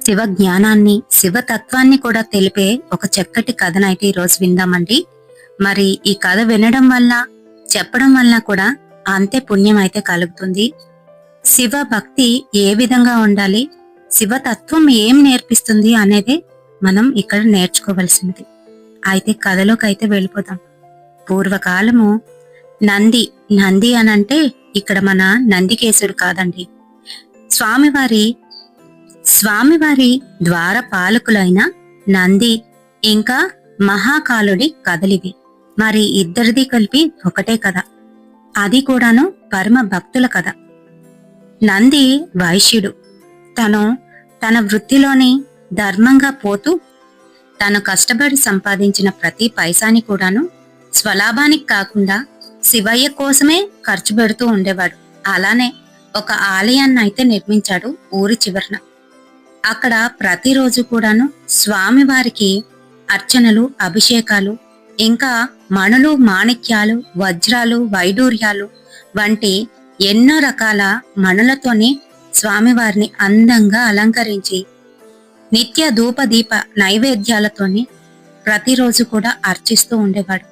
శివ జ్ఞానాన్ని శివతత్వాన్ని కూడా తెలిపే ఒక చక్కటి కథనైతే ఈరోజు విందామండి. మరి ఈ కథ వినడం వల్ల చెప్పడం వల్ల కూడా అంతే పుణ్యం అయితే కలుగుతుంది. శివ భక్తి ఏ విధంగా ఉండాలి? శివతత్వం ఏం నేర్పిస్తుంది అనేది మనం ఇక్కడ నేర్చుకోవలసింది అయితే కథలోకి అయితే వెళ్ళిపోదాం. పూర్వకాలము నంది నంది అనంటే ఇక్కడ మన నందికేశుడు కాదండి. స్వామివారి స్వామివారి ద్వారపాలకులైన నంది ఇంకా మహాకాలుడి కథలివి మరి ఇద్దరిది కలిపి ఒకటే కథ. అది కూడాను పరమ భక్తుల కథ. నంది వైశ్యుడు. తను తన వృత్తిలోని ధర్మంగా పోతూ తను కష్టపడి సంపాదించిన ప్రతి పైసాని కూడాను స్వలాభానికి కాకుండా శివయ్య కోసమే ఖర్చు పెడుతూ ఉండేవాడు. అలానే ఒక ఆలయాన్ని అయితే నిర్మించాడు ఊరి చివరన. అక్కడ ప్రతిరోజు కూడాను స్వామివారికి అర్చనలు అభిషేకాలు ఇంకా మణులు మాణిక్యాలు వజ్రాలు వైడూర్యాలు వంటి ఎన్నో రకాల మణులతోనే స్వామివారిని అందంగా అలంకరించి నిత్య ధూపదీప నైవేద్యాలతోనే నైవేద్యాలతోని ప్రతిరోజు కూడా అర్చిస్తూ ఉండేవాడు.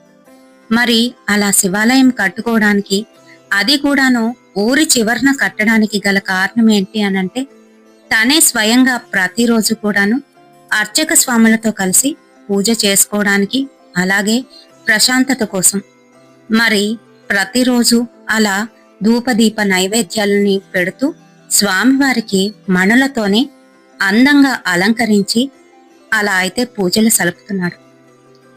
మరి అలా శివాలయం కట్టుకోవడానికి అది కూడాను ఊరి చివరన కట్టడానికి గల కారణం ఏంటి అనంటే తనే స్వయంగా ప్రతిరోజు కూడాను అర్చక స్వాములతో కలిసి పూజ చేసుకోవడానికి అలాగే ప్రశాంతత కోసం. మరి ప్రతిరోజు అలా ధూపదీప నైవేద్యాలని పెడుతూ స్వామివారికి మణులతోనే అందంగా అలంకరించి అలా అయితే పూజలు సలుపుతున్నాడు.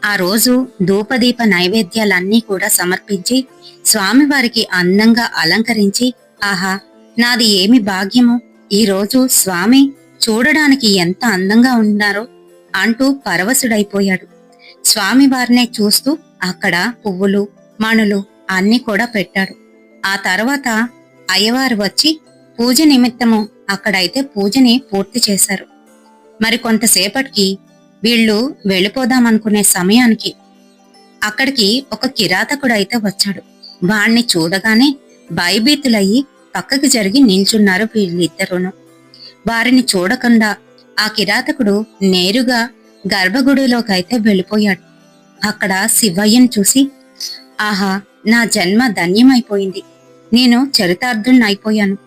ఆ రోజు ధూపదీప నైవేద్యాలన్నీ కూడా సమర్పించి స్వామివారికి అందంగా అలంకరించి ఆహా నాది ఏమి భాగ్యము? ఈ రోజు స్వామి చూడడానికి ఎంత అందంగా ఉన్నారో అంటూ పరవశుడైపోయాడు. స్వామివారినే చూస్తూ అక్కడ పువ్వులు మణులు అన్ని కూడా పెట్టాడు. ఆ తర్వాత అయ్యవారు వచ్చి పూజ నిమిత్తము అక్కడైతే పూజని పూర్తి చేశారు. మరి కొంతసేపటికి వీళ్ళు వెళ్ళిపోదామనుకునే సమయానికి అక్కడికి ఒక కిరాతకుడు అయితే వచ్చాడు. వాణ్ణి చూడగానే భయభీతులయ్యి పక్కకి జరిగి నిల్చున్నారు వీళ్ళిద్దరూను. వారిని చూడకుండా ఆ కిరాతకుడు నేరుగా గర్భగుడిలోకైతే వెళ్ళిపోయాడు. అక్కడ శివయ్యను చూసి ఆహా నా జన్మ ధన్యమైపోయింది. నేను చరితార్థుణ్ణైపోయాను.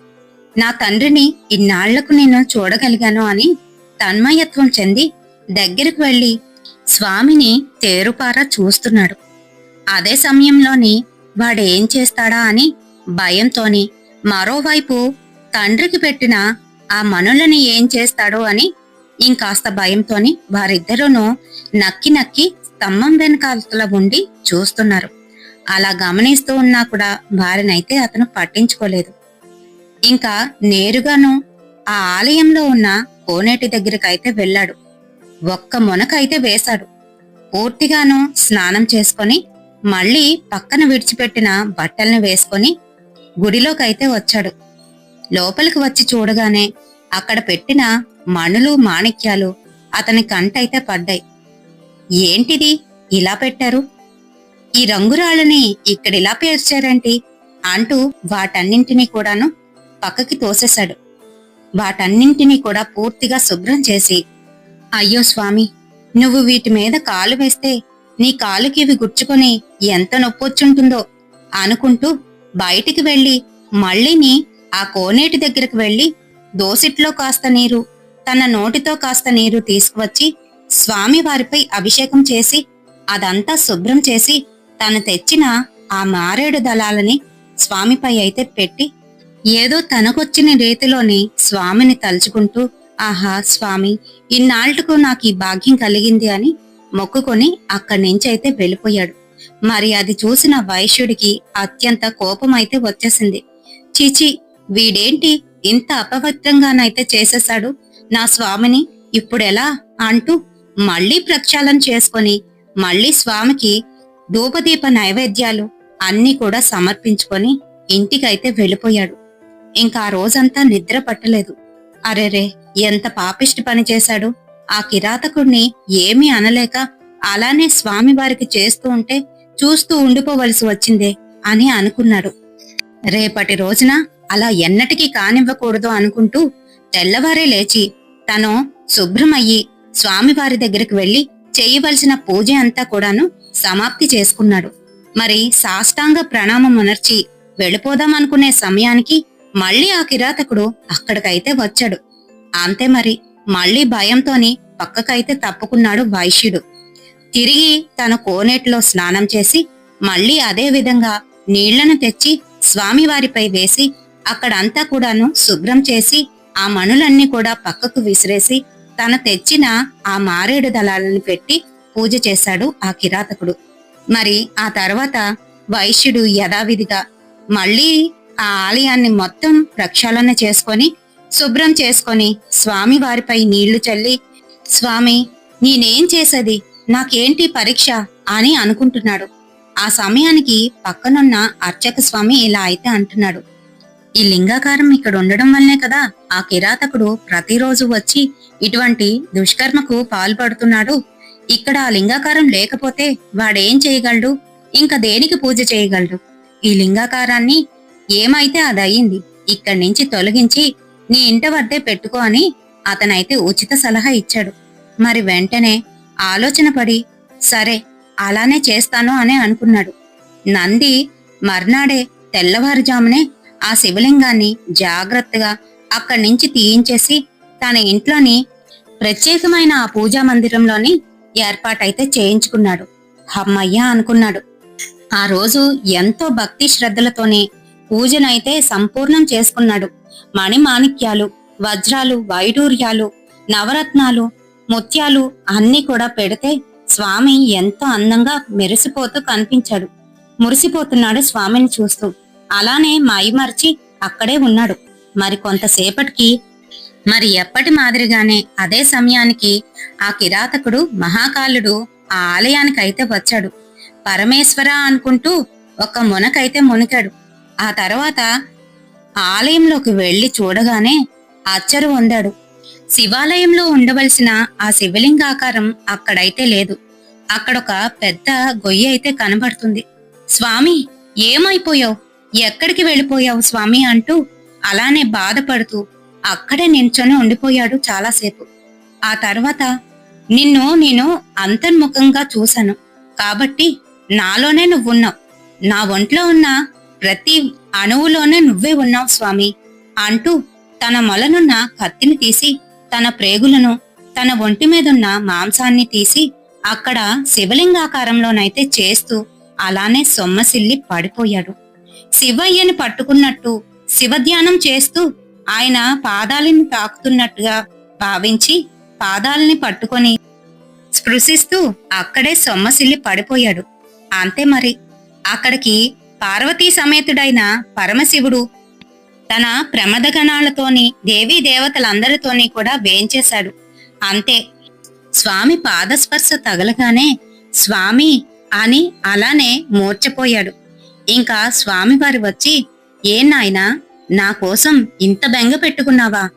నా తండ్రిని ఇన్నాళ్ళకు నేను చూడగలిగాను అని తన్మయత్వం చెంది దగ్గరికి వెళ్ళి స్వామిని తేరుపారా చూస్తున్నాడు. అదే సమయంలోని వాడేం చేస్తాడా అని భయంతోని మరోవైపు తండ్రికి పెట్టిన ఆ మనులని ఏం చేస్తాడో అని ఇంకాస్త భయంతోని వారిద్దరూను నక్కి నక్కి స్తంభం వెనకాల ఉండి చూస్తున్నారు. అలా గమనిస్తూ ఉన్నా కూడా వారినైతే అతను పట్టించుకోలేదు. ఇంకా నేరుగాను ఆ ఆలయంలో ఉన్న కోనేటి దగ్గరకైతే వెళ్ళాడు. ఒక్క మొనకైతే వేశాడు. పూర్తిగాను స్నానం చేసుకొని మళ్ళీ పక్కన విడిచిపెట్టిన బట్టల్ని వేసుకొని గుడిలోకైతే వచ్చాడు. లోపలికి వచ్చి చూడగానే అక్కడ పెట్టిన మణులు మాణిక్యాలు అతని కంటైతే పడ్డాయి. ఏంటిది? ఇలా పెట్టారు? ఈ రంగురాళ్ళని ఇక్కడిలా పేర్చారేంటి? అంటూ వాటన్నింటినీ కూడాను పక్కకి తోసేశాడు. వాటన్నింటినీ కూడా పూర్తిగా శుభ్రం చేసి అయ్యో స్వామి నువ్వు వీటి మీద కాలు వేస్తే నీ కాలుకి ఇవి గుచ్చుకొని ఎంత నొప్పొచ్చుంటుందో అనుకుంటూ బయటికి వెళ్ళి మళ్ళీని ఆ కోనేటి దగ్గరకు వెళ్ళి దోసిట్లో కాస్త నీరు తన నోటితో కాస్త నీరు తీసుకువచ్చి స్వామి వారిపై అభిషేకం చేసి అదంతా శుభ్రం చేసి తను తెచ్చిన ఆ మారేడు దళాలని స్వామిపై అయితే పెట్టి ఏదో తనకొచ్చిన రీతిలోని స్వామిని తలుచుకుంటూ ఆహా స్వామి ఇన్నాళ్ళకు నాకు ఈ భాగ్యం కలిగింది అని మొక్కుకొని అక్కడి నుంచి అయితే వెళ్ళిపోయాడు. మరి అది చూసిన వైశ్యుడికి అత్యంత కోపం అయితే వచ్చేసింది. చీచి వీడేంటి ఇంత అపవిత్రంగానైతే చేసేశాడు? నా స్వామిని ఇప్పుడెలా అంటూ మళ్ళీ ప్రక్షాళన చేసుకొని మళ్ళీ స్వామికి ధూపదీప నైవేద్యాలు అన్నీ కూడా సమర్పించుకొని ఇంటికైతే వెళ్ళిపోయాడు. ఇంకా ఆ రోజంతా నిద్ర పట్టలేదు. అరెరే ఎంత పాపిష్టి పని చేశాడు? ఆ కిరాతకుణ్ణి ఏమీ అనలేక అలానే స్వామివారికి చేస్తూ ఉంటే చూస్తూ ఉండిపోవలసి వచ్చిందే అని అనుకున్నాడు. రేపటి రోజున అలా ఎన్నటికీ కానివ్వకూడదు అనుకుంటూ తెల్లవారే లేచి తను శుభ్రమయ్యి స్వామివారి దగ్గరికి వెళ్ళి చేయవలసిన పూజ అంతా కూడాను సమాప్తి చేసుకున్నాడు. మరి సాష్టాంగ ప్రణామం ఉనర్చి వెళ్ళిపోదాం అనుకునే సమయానికి మళ్ళీ ఆ కిరాతకుడు అక్కడికైతే వచ్చాడు. అంతే మరి మళ్ళీ భయంతోని పక్కకైతే తప్పుకున్నాడు వైశ్యుడు. తిరిగి తన కోనేటిలో స్నానం చేసి మళ్ళీ అదే విధంగా నీళ్ళను తెచ్చి స్వామివారిపై వేసి అక్కడంతా కూడాను శుభ్రం చేసి ఆ మణులన్నీ కూడా పక్కకు విసిరేసి తన తెచ్చిన ఆ మారేడు దళాలను పెట్టి పూజ చేశాడు ఆ కిరాతకుడు. మరి ఆ తర్వాత వైశ్యుడు యథావిధిగా మళ్ళీ ఆ ఆలయాన్ని మొత్తం ప్రక్షాళన చేసుకొని శుభ్రం చేసుకొని స్వామి వారిపై నీళ్ళు చల్లి స్వామి నేనేం చేసేది? నాకేంటి పరీక్ష అని అనుకుంటున్నాడు. ఆ సమయానికి పక్కనున్న అర్చక స్వామి ఇలా అయితే అంటున్నాడు. ఈ లింగాకారం ఇక్కడ ఉండడం వల్లనే కదా ఆ కిరాతకుడు ప్రతిరోజు వచ్చి ఇటువంటి దుష్కర్మకు పాల్పడుతున్నాడు. ఇక్కడ ఆ లింగాకారం లేకపోతే వాడేం చేయగలడు? ఇంకా దేనికి పూజ చేయగలడు? ఈ లింగాకారాన్ని ఏమైతే అది అయింది ఇక్కడి నుంచి తొలగించి నీ ఇంట వద్దే పెట్టుకో అని అతనైతే ఉచిత సలహా ఇచ్చాడు. మరి వెంటనే ఆలోచన పడి సరే అలానే చేస్తాను అని అనుకున్నాడు. నంది మర్నాడే తెల్లవారుజామునే ఆ శివలింగాన్ని జాగ్రత్తగా అక్కడి నుంచి తీయించేసి తన ఇంట్లోని ప్రత్యేకమైన ఆ పూజా మందిరంలోని ఏర్పాటైతే చేయించుకున్నాడు. హమ్మయ్య అనుకున్నాడు. ఆ రోజు ఎంతో భక్తి శ్రద్ధలతోనే పూజనైతే సంపూర్ణం చేసుకున్నాడు. మణిమాణిక్యాలు వజ్రాలు వైడూర్యాలు నవరత్నాలు ముత్యాలు అన్ని కూడా పెడితే స్వామి ఎంతో అందంగా మెరిసిపోతూ కనిపించాడు. మురిసిపోతున్నాడు స్వామిని చూస్తూ. అలానే మైమర్చి అక్కడే ఉన్నాడు. మరి కొంతసేపటికి మరి ఎప్పటి మాదిరిగానే అదే సమయానికి ఆ కిరాతకుడు మహాకాలుడు ఆ ఆలయానికైతే వచ్చాడు. పరమేశ్వర అనుకుంటూ ఒక మునకైతే మునికాడు ఆ తర్వాత ఆలయంలోకి వెళ్ళి చూడగానే అచ్చరు పొందాడు. శివాలయంలో ఉండవలసిన ఆ శివలింగాకారం అక్కడైతే లేదు. అక్కడొక పెద్ద గొయ్యి అయితే కనబడుతుంది. స్వామి ఏమైపోయావు? ఎక్కడికి వెళ్ళిపోయావు స్వామి అంటూ అలానే బాధపడుతూ అక్కడే నించొని ఉండిపోయాడు చాలాసేపు. ఆ తర్వాత నిన్ను నేను అంతర్ముఖంగా చూశాను. కాబట్టి నాలోనే నువ్వున్నావు. నా ఒంట్లో ఉన్న ప్రతి అణువులోనే నువ్వే ఉన్నావు స్వామి అంటూ తన మొలనున్న కత్తిని తీసి తన ప్రేగులను తన ఒంటి మీదున్న మాంసాన్ని తీసి అక్కడ శివలింగాకారంలోనైతే చేస్తూ అలానే సొమ్మసిల్లి పడిపోయాడు. శివయ్యని పట్టుకున్నట్టు శివధ్యానం చేస్తూ ఆయన పాదాలని తాకుతున్నట్టుగా భావించి పాదాలని పట్టుకొని స్పృశిస్తూ అక్కడే సొమ్మసిల్లి పడిపోయాడు. అంతే మరి. అక్కడికి పార్వతీ సమేతుడైన పరమశివుడు తన ప్రమదగణాలతోని దేవీ దేవతలందరితోని కూడా వేయించేశాడు. అంతే. స్వామి పాదస్పర్శ తగలగానే స్వామి అని అలానే మూర్చపోయాడు. ఇంకా స్వామివారు వచ్చి ఏ నాయనా నా కోసం ఇంత బెంగ పెట్టుకున్నావా?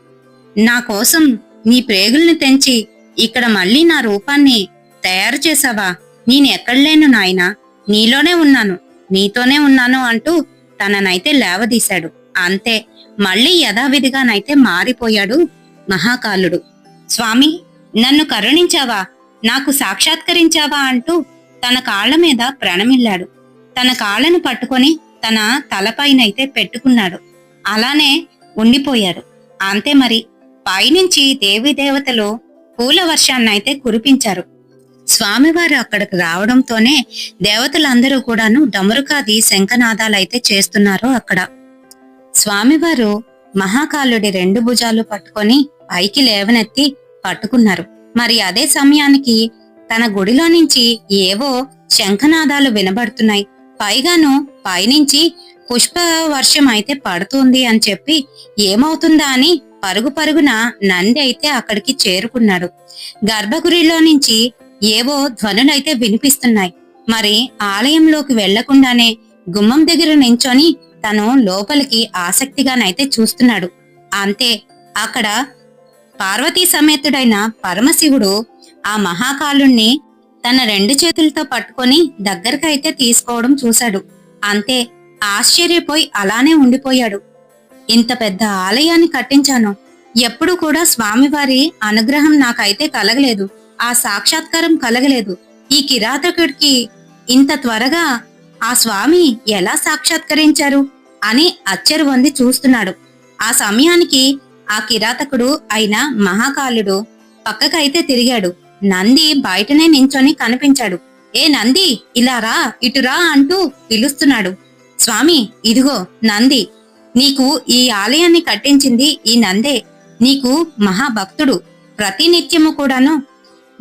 నా కోసం నీ ప్రేగుల్ని తెంచి ఇక్కడ మళ్ళీ నా రూపాన్ని తయారు చేసావా నేను ఎక్కడలేను నాయనా. నీలోనే ఉన్నాను. నీతోనే ఉన్నాను అంటూ తననైతే లేవదీశాడు. అంతే. మళ్ళీ యథావిధిగానైతే మారిపోయాడు మహాకాలుడు. స్వామి నన్ను కరుణించావా? నాకు సాక్షాత్కరించావా అంటూ తన కాళ్ళ మీద ప్రణమిల్లాడు. తన కాళ్ళను పట్టుకొని తన తలపైనైతే పెట్టుకున్నాడు. అలానే ఉండిపోయాడు. అంతే మరి. పైనుంచి దేవీ దేవతలు పూల వర్షాన్నైతే కురిపించారు. స్వామివారు అక్కడికి రావడంతోనే దేవతలందరూ కూడాను డమరుకాది శంఖనాదాలైతే చేస్తున్నారు అక్కడ. స్వామివారు మహాకాలుడి రెండు భుజాలు పట్టుకొని పైకి లేవనెత్తి పట్టుకున్నారు. మరి అదే సమయానికి తన గుడిలో నుంచి ఏవో శంఖనాదాలు వినబడుతున్నాయి. పైగాను పైనుంచి పుష్ప వర్షం అయితే పడుతుంది అని చెప్పి ఏమవుతుందా అని పరుగు పరుగున నంది అయితే అక్కడికి చేరుకున్నాడు. గర్భగుడిలో నుంచి ఏవో ధ్వనులైతే వినిపిస్తున్నాయి. మరి ఆలయంలోకి వెళ్ళకుండానే గుమ్మం దగ్గర నించొని తను లోపలికి ఆసక్తిగానైతే చూస్తున్నాడు. అంతే అక్కడ పార్వతీ సమేతుడైన పరమశివుడు ఆ మహాకాలుణ్ణి తన రెండు చేతులతో పట్టుకొని దగ్గరకైతే తీసుకోవడం చూశాడు. అంతే ఆశ్చర్యపోయి అలానే ఉండిపోయాడు. ఇంత పెద్ద ఆలయాన్ని కట్టించాను. ఎప్పుడు కూడా స్వామివారి అనుగ్రహం నాకైతే కలగలేదు. ఆ సాక్షాత్కారం కలగలేదు. ఈ కిరాతకుడికి ఇంత త్వరగా ఆ స్వామి ఎలా సాక్షాత్కరించారు అని అచ్చరు వంది చూస్తున్నాడు. ఆ సమయానికి ఆ కిరాతకుడు అయిన మహాకాలుడు పక్కకైతే తిరిగాడు. నంది బయటనే నించొని కనిపించాడు. ఏ నంది ఇలా రా ఇటురా అంటూ పిలుస్తున్నాడు. స్వామి ఇదిగో నంది నీకు ఈ ఆలయాన్ని కట్టించింది ఈ నందే. నీకు మహాభక్తుడు ప్రతినిత్యము కూడాను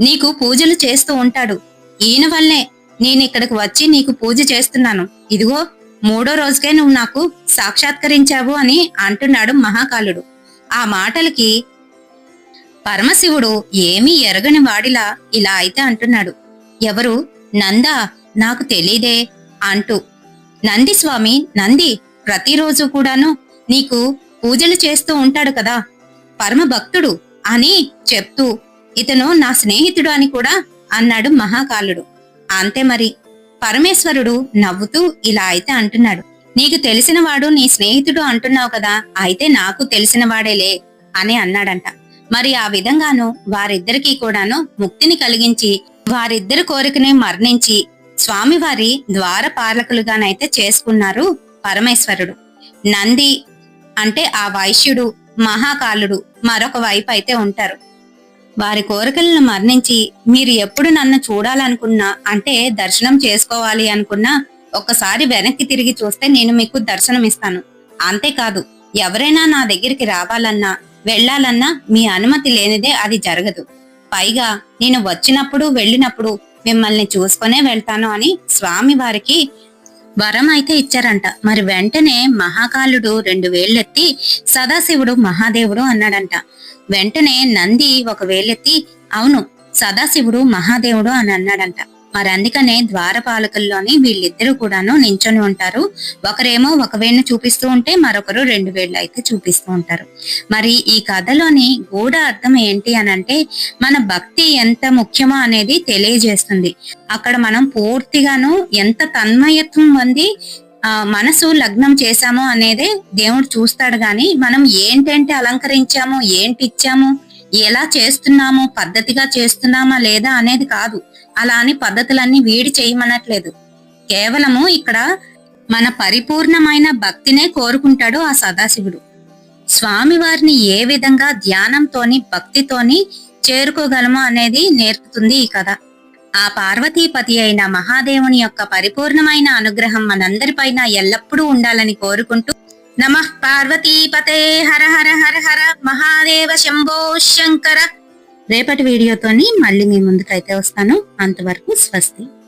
నీకు పూజలు చేస్తూ ఉంటాడు. ఈయన వల్లే నేను ఇక్కడికి వచ్చి నీకు పూజ చేస్తున్నాను. ఇదిగో మూడో రోజుకే నువ్వు నాకు సాక్షాత్కరించావు అని అంటున్నాడు మహాకాలుడు. ఆ మాటలకి పరమశివుడు ఏమీ ఎరగని వాడిలా ఇలా అయితే అంటున్నాడు. ఎవరు? నందా నాకు తెలీదే అంటూ. నంది స్వామి నంది ప్రతిరోజు కూడాను నీకు పూజలు చేస్తూ ఉంటాడు కదా. పరమ భక్తుడు అని చెప్తూ ఇతను నా స్నేహితుడు అని కూడా అన్నాడు మహాకాలుడు. అంతే మరి. పరమేశ్వరుడు నవ్వుతూ ఇలా అయితే అంటున్నాడు. నీకు తెలిసినవాడు నీ స్నేహితుడు అంటున్నావు కదా అయితే నాకు తెలిసినవాడేలే అని అన్నాడంట. మరి ఆ విధంగాను వారిద్దరికీ కూడాను ముక్తిని కలిగించి వారిద్దరి కోరికని మరణించి స్వామివారి ద్వార పాలకులుగానైతే చేసుకున్నారు పరమేశ్వరుడు. నంది అంటే ఆ వైశ్యుడు మహాకాలుడు మరొక వైపు అయితే ఉంటారు. వారి కోరికలను మరణించి మీరు ఎప్పుడు నన్ను చూడాలనుకున్నా అంటే దర్శనం చేసుకోవాలి అనుకున్నా ఒక్కసారి వెనక్కి తిరిగి చూస్తే నేను మీకు దర్శనం ఇస్తాను. అంతేకాదు ఎవరైనా నా దగ్గరికి రావాలన్నా వెళ్ళాలన్నా మీ అనుమతి లేనిదే అది జరగదు. పైగా నేను వచ్చినప్పుడు వెళ్ళినప్పుడు మిమ్మల్ని చూసుకునే వెళ్తాను అని స్వామి వారికి వరం అయితే ఇచ్చారంట. మరి వెంటనే మహాకాలుడు రెండు వేళ్ళెత్తి సదాశివుడు మహాదేవుడు అన్నాడంట. వెంటనే నంది ఒక వేలెత్తి అవును సదాశివుడు మహాదేవుడు అని అన్నాడంట. మరి అందుకనే ద్వారపాలకుల్లోని వీళ్ళిద్దరూ కూడాను నించొని ఉంటారు. ఒకరేమో ఒక వేణు చూపిస్తూ ఉంటే మరొకరు రెండు వేళ్ళు అయితే చూపిస్తూ ఉంటారు. మరి ఈ కథలోని గూఢ అర్థం ఏంటి అని అంటే మన భక్తి ఎంత ముఖ్యమో అనేది తెలియజేస్తుంది. అక్కడ మనం పూర్తిగాను ఎంత తన్మయత్వం పొంది మనసు లగ్నం చేశాము అనేదే దేవుడు చూస్తాడు గాని మనం ఏంటంటే అలంకరించాము ఏంటి ఇచ్చాము ఎలా చేస్తున్నాము పద్ధతిగా చేస్తున్నామా లేదా అనేది కాదు. అలా అని పద్ధతులన్నీ వీడి చేయమనట్లేదు. కేవలము ఇక్కడ మన పరిపూర్ణమైన భక్తినే కోరుకుంటాడు ఆ సదాశివుడు. స్వామివారిని ఏ విధంగా ధ్యానంతోని భక్తితోని చేరుకోగలము అనేది నేర్పుతుంది ఈ కథ. ఆ పార్వతీపతి అయిన మహాదేవుని యొక్క పరిపూర్ణమైన అనుగ్రహం మనందరిపైన ఎల్లప్పుడూ ఉండాలని కోరుకుంటూ నమ పార్వతీపతే హర హర హర హర మహాదేవ శంభో శంకర. రేపటి వీడియోతోని మళ్ళీ మీ ముందుకైతే వస్తాను. అంతవరకు స్వస్తి.